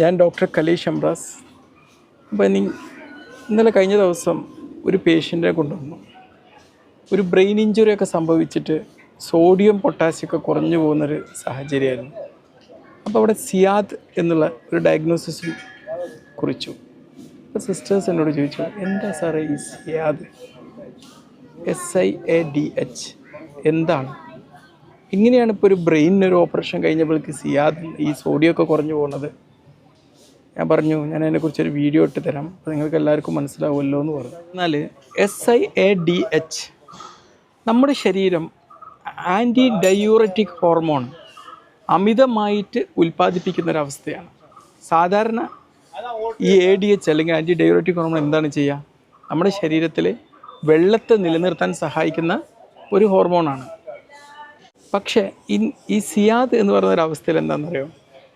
ഞാൻ ഡോക്ടർ കലീഷ് അംബ്രാസ്. അപ്പോൾ ഇനി ഇന്നലെ കഴിഞ്ഞ ദിവസം ഒരു പേഷ്യന്റിനെ കൊണ്ടുവന്നു. ഒരു ബ്രെയിൻ ഇഞ്ചുറി ഒക്കെ സംഭവിച്ചിട്ട് സോഡിയം പൊട്ടാസ്യം ഒക്കെ കുറഞ്ഞു പോകുന്നൊരു സാഹചര്യമായിരുന്നു. അപ്പോൾ അവിടെ സിയാദ് എന്നുള്ള ഒരു ഡയഗ്നോസിസും കുറിച്ചു. അപ്പോൾ സിസ്റ്റേഴ്സ് എന്നോട് ചോദിച്ചു എന്താ സാറേ ഈ Siyad? S I A D H എന്താണ്? ഇങ്ങനെയാണ് ഇപ്പോൾ ഒരു ബ്രെയിനിന് ഒരു ഓപ്പറേഷൻ കഴിഞ്ഞപ്പോഴേക്ക് സിയാദ് ഈ സോഡിയം ഒക്കെ കുറഞ്ഞു പോകുന്നത്. ഞാൻ പറഞ്ഞു ഞാൻ അതിനെക്കുറിച്ചൊരു വീഡിയോ ഇട്ട് തരാം അപ്പോൾ നിങ്ങൾക്ക് എല്ലാവർക്കും മനസ്സിലാവുമല്ലോ എന്ന് പറഞ്ഞു. എന്നാൽ S I A D H നമ്മുടെ ശരീരം ആന്റി ഡയൂററ്റിക് ഹോർമോൺ അമിതമായിട്ട് ഉൽപ്പാദിപ്പിക്കുന്ന ഒരവസ്ഥയാണ് സാധാരണ ഈ എ ഡി എച്ച് അല്ലെങ്കിൽ ആന്റി ഡയൂററ്റിക് ഹോർമോൺ എന്താണ് ചെയ്യുക? നമ്മുടെ ശരീരത്തിൽ വെള്ളത്തെ നിലനിർത്താൻ സഹായിക്കുന്ന ഒരു ഹോർമോണാണ് പക്ഷേ ഈ സിയാദ് എന്ന് പറയുന്ന ഒരു അവസ്ഥയിൽ എന്താണെന്നറിയോ?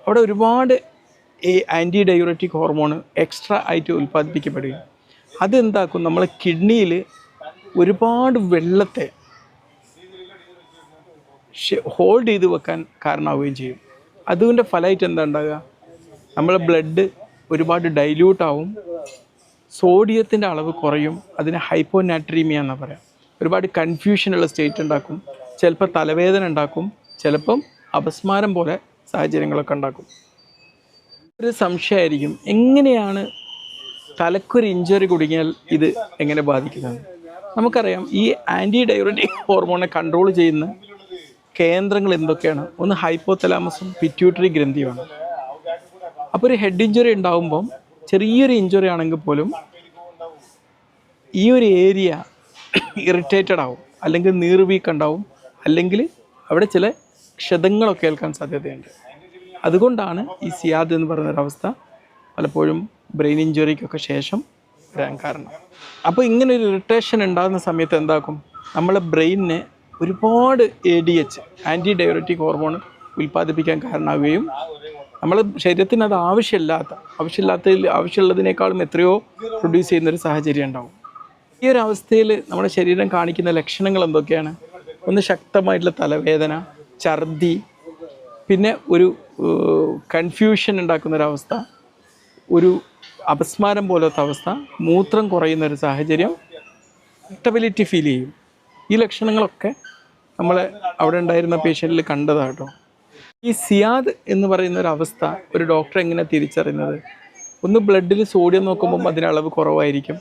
അവിടെ ഒരുപാട് ഈ ആന്റി ഡയൂററ്റിക് ഹോർമോൺ എക്സ്ട്രാ ആയിട്ട് ഉൽപ്പാദിപ്പിക്കപ്പെടുകയും അതെന്താക്കും നമ്മളെ കിഡ്നിയിൽ ഒരുപാട് വെള്ളത്തെ ഹോൾഡ് ചെയ്ത് വെക്കാൻ കാരണമാവുകയും ചെയ്യും. അതുകൊണ്ട് ഫലമായിട്ട് എന്താ ഉണ്ടാകുക നമ്മളെ ബ്ലഡ് ഒരുപാട് ഡൈല്യൂട്ട് ആവും സോഡിയത്തിന്റെ അളവ് കുറയും അതിന് ഹൈപ്പോനാട്രീമിയ എന്നാ പറയാം. ഒരുപാട് കൺഫ്യൂഷനുള്ള സ്റ്റേറ്റ് ഉണ്ടാക്കും ചിലപ്പോൾ തലവേദന ഉണ്ടാക്കും ചിലപ്പം അപസ്മാരം പോലെ സാഹചര്യങ്ങളൊക്കെ ഉണ്ടാക്കും. ഒരു സംശയമായിരിക്കും. എങ്ങനെയാണ് തലക്കൊരു ഇഞ്ചുറി കുടുങ്ങിയാൽ ഇത് എങ്ങനെ ബാധിക്കുന്നത്? നമുക്കറിയാം ഈ ആന്റി ഡയബറ്റിക് ഹോർമോണെ കൺട്രോൾ ചെയ്യുന്ന കേന്ദ്രങ്ങൾ എന്തൊക്കെയാണ്? ഒന്ന് ഹൈപ്പോതലാമസും പിറ്റ്യൂട്ടറി ഗ്രന്ഥിയുമാണ്. അപ്പോൾ ഒരു ഹെഡ് ഇഞ്ചുറി ഉണ്ടാകുമ്പം ചെറിയൊരു ഇഞ്ചുറി ആണെങ്കിൽ പോലും ഈ ഒരു ഏരിയ ഇറിറ്റേറ്റഡ് ആവും അല്ലെങ്കിൽ നീർവീക്ക് ഉണ്ടാവും അല്ലെങ്കിൽ അവിടെ ചില ക്ഷതങ്ങളൊക്കെ ഏൽക്കാൻ സാധ്യതയുണ്ട്. അതുകൊണ്ടാണ് ഈ സിയാദ് എന്ന് പറയുന്ന പലപ്പോഴും ബ്രെയിൻ ഇഞ്ചുറിക്കൊക്കെ ശേഷം വരാൻ കാരണം. അപ്പോൾ ഇങ്ങനെ ഒരു ഇറിറ്റേഷൻ ഉണ്ടാകുന്ന സമയത്ത് എന്താക്കും? നമ്മളെ ബ്രെയിനിന് ഒരുപാട് A D H anti diabetic hormone ഉൽപ്പാദിപ്പിക്കാൻ കാരണമാവുകയും നമ്മളെ ശരീരത്തിന് അത് ആവശ്യമില്ലാത്ത ആവശ്യമില്ലാത്തതിൽ ആവശ്യമുള്ളതിനേക്കാളും എത്രയോ പ്രൊഡ്യൂസ് ചെയ്യുന്നൊരു സാഹചര്യം ഉണ്ടാവും. ഈ ഒരു അവസ്ഥയിൽ നമ്മുടെ ശരീരം കാണിക്കുന്ന ലക്ഷണങ്ങൾ എന്തൊക്കെയാണ്? ഒന്ന് ശക്തമായിട്ടുള്ള തലവേദന ഛർദി പിന്നെ ഒരു കൺഫ്യൂഷൻ ഉണ്ടാക്കുന്ന ഒരവസ്ഥ ഒരു അപസ്മാരം പോലത്തെ അവസ്ഥ മൂത്രം കുറയുന്ന ഒരു സാഹചര്യം ഇറ്റബിലിറ്റി ഫീൽ ചെയ്യും. ഈ ലക്ഷണങ്ങളൊക്കെ നമ്മൾ അവിടെ ഉണ്ടായിരുന്ന പേഷ്യന്റിൽ കണ്ടതാട്ടോ ഈ സിയാദ് എന്ന് പറയുന്ന ഒരു അവസ്ഥ ഒരു ഡോക്ടർ എങ്ങനെ തിരിച്ചറിയുന്നത്? ഒന്ന് ബ്ലഡിൽ സോഡിയം നോക്കുമ്പം അതിന് അളവ് കുറവായിരിക്കും.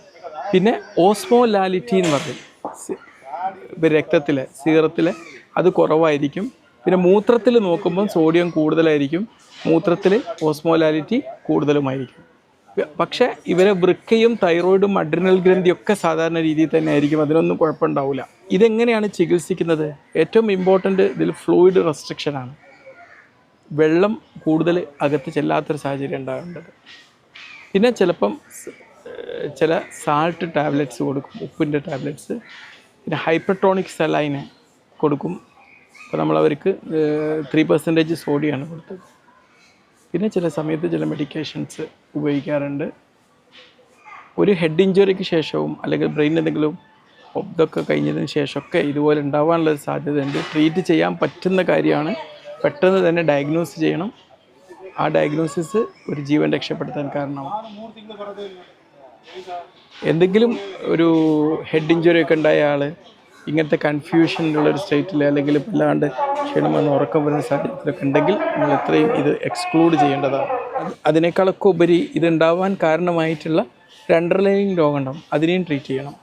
പിന്നെ ഓസ്മോലാലിറ്റി എന്ന് പറയും. രക്തത്തിൽ സീറത്തിൽ അത് കുറവായിരിക്കും. പിന്നെ മൂത്രത്തിൽ നോക്കുമ്പം സോഡിയം കൂടുതലായിരിക്കും. മൂത്രത്തിൽ ഓസ്മോലാലിറ്റി കൂടുതലുമായിരിക്കും. പക്ഷേ ഇവരെ വൃക്കയും തൈറോയിഡും അഡ്രിനൽ ഗ്രന്ഥിയൊക്കെ സാധാരണ രീതിയിൽ തന്നെ ആയിരിക്കും അതിനൊന്നും കുഴപ്പമുണ്ടാവില്ല. ഇതെങ്ങനെയാണ് ചികിത്സിക്കുന്നത്? ഏറ്റവും ഇമ്പോർട്ടന്റ് ഇതിൽ ഫ്ലൂയിഡ് റെസ്ട്രിക്ഷനാണ് വെള്ളം കൂടുതൽ അകത്ത് ചെല്ലാത്തൊരു സാഹചര്യം ഉണ്ടാകേണ്ടത്. പിന്നെ ചിലപ്പം ചില സാൾട്ട് ടാബ്ലറ്റ്സ് കൊടുക്കും ഉപ്പിന്റെ ടാബ്ലറ്റ്സ് പിന്നെ ഹൈപ്പർട്ടോണിക് സെലൈന് കൊടുക്കും. അപ്പോൾ നമ്മൾ അവർക്ക് ത്രീ പെർസെന്റേജ് സോഡിയാണ് കൊടുത്തത്. പിന്നെ ചില സമയത്ത് ചില മെഡിക്കേഷൻസ് ഉപയോഗിക്കാറുണ്ട്. ഒരു ഹെഡ് ഇഞ്ചുറിക്ക് ശേഷവും അല്ലെങ്കിൽ ബ്രെയിൻ എന്തെങ്കിലും ഇതൊക്കെ കഴിഞ്ഞതിന് ശേഷമൊക്കെ ഇതുപോലെ ഉണ്ടാവാനുള്ള സാധ്യതയുണ്ട്. ട്രീറ്റ് ചെയ്യാൻ പറ്റുന്ന കാര്യമാണ്. പെട്ടെന്ന് തന്നെ ഡയഗ്നോസ് ചെയ്യണം. ആ ഡയഗ്നോസിസ് ഒരു ജീവൻ രക്ഷപ്പെടുത്താൻ കാരണമാണ് എന്തെങ്കിലും ഒരു ഹെഡ് ഇഞ്ചുറി ഒക്കെ ഉണ്ടായ ആൾ ഇങ്ങനത്തെ കൺഫ്യൂഷനിലുള്ള ഒരു സ്റ്റേറ്റിൽ അല്ലെങ്കിൽ വല്ലാണ്ട് ക്ഷീണം വന്ന് ഉറക്കം വരുന്ന സാഹചര്യത്തിലൊക്കെ ഉണ്ടെങ്കിൽ നമ്മൾ എത്രയും ഇത് എക്സ്ക്ലൂഡ് ചെയ്യേണ്ടതാണ്. അത് അതിനേക്കാളൊക്കെ ഉപരി ഇതുണ്ടാവാൻ കാരണമായിട്ടുള്ള ഒരു അണ്ടർലൈനിങ് രോഗം ഉണ്ടാവും. അതിനെയും ട്രീറ്റ് ചെയ്യണം.